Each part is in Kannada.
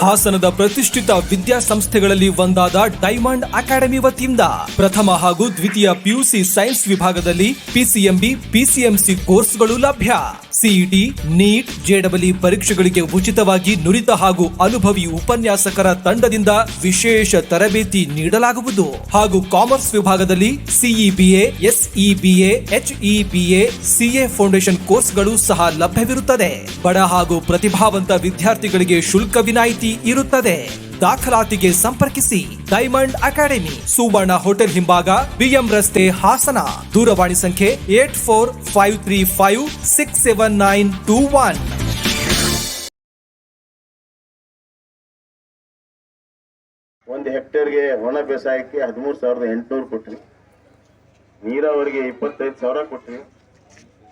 ಹಾಸನದ ಪ್ರತಿಷ್ಠಿತ ವಿದ್ಯಾಸಂಸ್ಥೆಗಳಲ್ಲಿ ಒಂದಾದ ಡೈಮಂಡ್ ಅಕಾಡೆಮಿ ವತಿಯಿಂದ ಪ್ರಥಮ ಹಾಗೂ ದ್ವಿತೀಯ ಪಿಯುಸಿ ಸೈನ್ಸ್ ವಿಭಾಗದಲ್ಲಿ ಪಿಸಿಎಂಬಿ, ಪಿಸಿಎಂಸಿ ಕೋರ್ಸ್ಗಳು ಲಭ್ಯ. ಸಿಇಟಿ, ನೀಟ್ ಜೆಡಬ್ಲ್ಇ ಪರೀಕ್ಷೆಗಳಿಗೆ ಉಚಿತವಾಗಿ ನುರಿತ ಹಾಗೂ ಅನುಭವಿ ಉಪನ್ಯಾಸಕರ ತಂಡದಿಂದ ವಿಶೇಷ ತರಬೇತಿ ನೀಡಲಾಗುವುದು. ಹಾಗೂ ಕಾಮರ್ಸ್ ವಿಭಾಗದಲ್ಲಿ CEBA, SEBA, HEBA, CA foundation ಕೋರ್ಸ್ಗಳು ಸಹ ಲಭ್ಯವಿರುತ್ತದೆ. ಬಡ ಹಾಗೂ ಪ್ರತಿಭಾವಂತ ವಿದ್ಯಾರ್ಥಿಗಳಿಗೆ ಶುಲ್ಕ ವಿನಾಯಿತಿ ಇರುತ್ತದೆ. ದಾಖಲಾತಿಗೆ ಸಂಪರ್ಕಿಸಿ ಡೈಮಂಡ್ ಅಕಾಡೆಮಿ, ಸುವರ್ಣ ಹೋಟೆಲ್ ಹಿಂಭಾಗ, ಬಿಎಂ ರಸ್ತೆ ಹಾಸನ. ದೂರವಾಣಿ ಸಂಖ್ಯೆ eight four five three five six seven nine two one. ಒಂದು ಹೆಕ್ಟೇರ್ಗೆ ಒಣ ಬೇಸಾಯಕ್ಕೆ ಹದಿಮೂರು ಸಾವಿರದ ಎಂಟುನೂರು ಕೊಟ್ರಿ. ನೀರಾವರಿಗೆ ಇಪ್ಪತ್ತೈದು ಸಾವಿರ ಕೊಟ್ರಿ.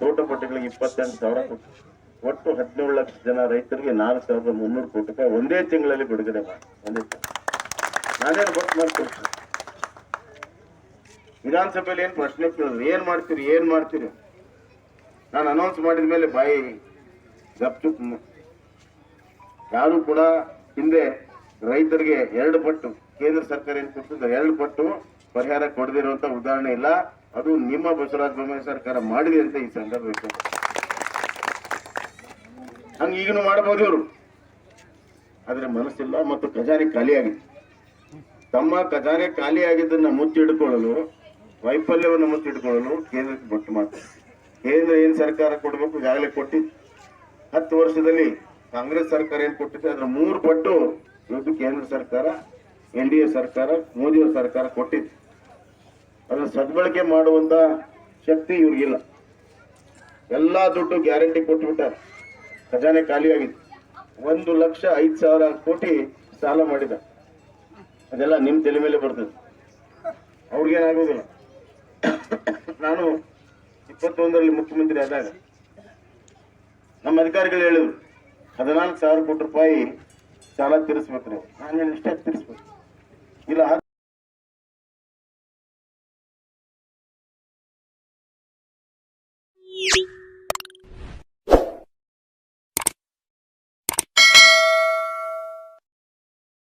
ತೋಟಪಟ್ಟಿಗಳಿಗೆ ಇಪ್ಪತ್ತೆಂಟು ಸಾವಿರ ಕೊಟ್ರಿ. ಒಟ್ಟು ಹದಿನೇಳು ಲಕ್ಷ ಜನ ರೈತರಿಗೆ ನಾಲ್ಕು ಸಾವಿರದ ಮುನ್ನೂರು ಕೋಟಿ ರೂಪಾಯಿ ಒಂದೇ ತಿಂಗಳಲ್ಲಿ ಬಿಡುಗಡೆ ಮಾಡಿ. ಒಂದೇ ನಾನೇನು ಗೊತ್ತು ಮಾಡ್ಕೊಡ್ತೀನಿ ವಿಧಾನಸಭೆಯಲ್ಲಿ ಏನು ಪ್ರಶ್ನೆ ಕೇಳಿದ್ರು, ಏನು ಮಾಡ್ತೀರಿ ಏನು ಮಾಡ್ತೀರಿ? ನಾನು ಅನೌನ್ಸ್ ಮಾಡಿದ ಮೇಲೆ ಬಾಯಿ ಗಪ್ಚುಪ್ ಯಾರು ಕೂಡ ಹಿಂದೆ ರೈತರಿಗೆ ಎರಡು ಪಟ್ಟು, ಕೇಂದ್ರ ಸರ್ಕಾರ ಏನು ಕೊಡ್ತಿದ್ದ ಎರಡು ಪಟ್ಟು ಪರಿಹಾರ ಕೊಡದಿರುವಂತ ಉದಾಹರಣೆ ಇಲ್ಲ. ಅದು ನಿಮ್ಮ ಬಸವರಾಜ ಬೊಮ್ಮಾಯಿ ಸರ್ಕಾರ ಮಾಡಿದೆ ಅಂತ ಈ ಸಂದರ್ಭ ಹಂಗ ಈಗನು ಮಾಡಬಹುದು ಇವರು ಆದ್ರೆ ಮನಸ್ಸಿಲ್ಲ ಮತ್ತು ಖಜಾನೆ ಖಾಲಿಯಾಗಿದೆ. ತಮ್ಮ ಖಜಾನೆ ಖಾಲಿಯಾಗಿದ್ದನ್ನ ಮುಚ್ಚಿಡ್ಕೊಳ್ಳಲು, ವೈಫಲ್ಯವನ್ನು ಮುಚ್ಚಿಡ್ಕೊಳ್ಳಲು ಕೇಂದ್ರಕ್ಕೆ ಬಿಟ್ಟು ಮಾಡ್ತಾರೆ. ಕೇಂದ್ರ ಏನು ಸರ್ಕಾರ ಕೊಡಬೇಕು? ಈಗಾಗಲೇ ಕೊಟ್ಟಿ ಹತ್ತು ವರ್ಷದಲ್ಲಿ ಕಾಂಗ್ರೆಸ್ ಸರ್ಕಾರ ಏನು ಕೊಟ್ಟಿದೆ? ಅದ್ರ ಮೂರು ಪಟ್ಟು ಇವತ್ತು ಕೇಂದ್ರ ಸರ್ಕಾರ, ಎನ್ ಡಿ ಎ ಸರ್ಕಾರ ಮೋದಿಯವರ ಸರ್ಕಾರ ಕೊಟ್ಟಿದೆ. ಅದನ್ನು ಸದ್ಬಳಕೆ ಮಾಡುವಂತ ಶಕ್ತಿ ಇವ್ರಿಗಿಲ್ಲ. ಎಲ್ಲಾ ದುಡ್ಡು ಗ್ಯಾರಂಟಿ ಕೊಟ್ಬಿಟ್ಟಾರೆ. ಖಜಾನೆ ಖಾಲಿಯಾಗಿದೆ. ಒಂದು ಲಕ್ಷ ಐದು ಸಾವಿರ ಕೋಟಿ ಸಾಲ ಮಾಡಿದ. ಅದೆಲ್ಲ ನಿಮ್ಮ ತಲೆ ಮೇಲೆ ಬರ್ತದೆ. ಅವ್ರಿಗೇನಾಗೋದಿಲ್ಲ ನಾನು ಇಪ್ಪತ್ತೊಂದರಲ್ಲಿ ಮುಖ್ಯಮಂತ್ರಿ ಆದಾಗ ನಮ್ಮ ಅಧಿಕಾರಿಗಳು ಹೇಳಿದ್ರು, ಹದಿನಾಲ್ಕು ಸಾವಿರ ಕೋಟಿ ರೂಪಾಯಿ ಸಾಲ ತೀರಿಸ್ಬೇಕು ನಾನು ಇಷ್ಟೇ ತೀರಿಸ್ಬೇಕು. ಇಲ್ಲ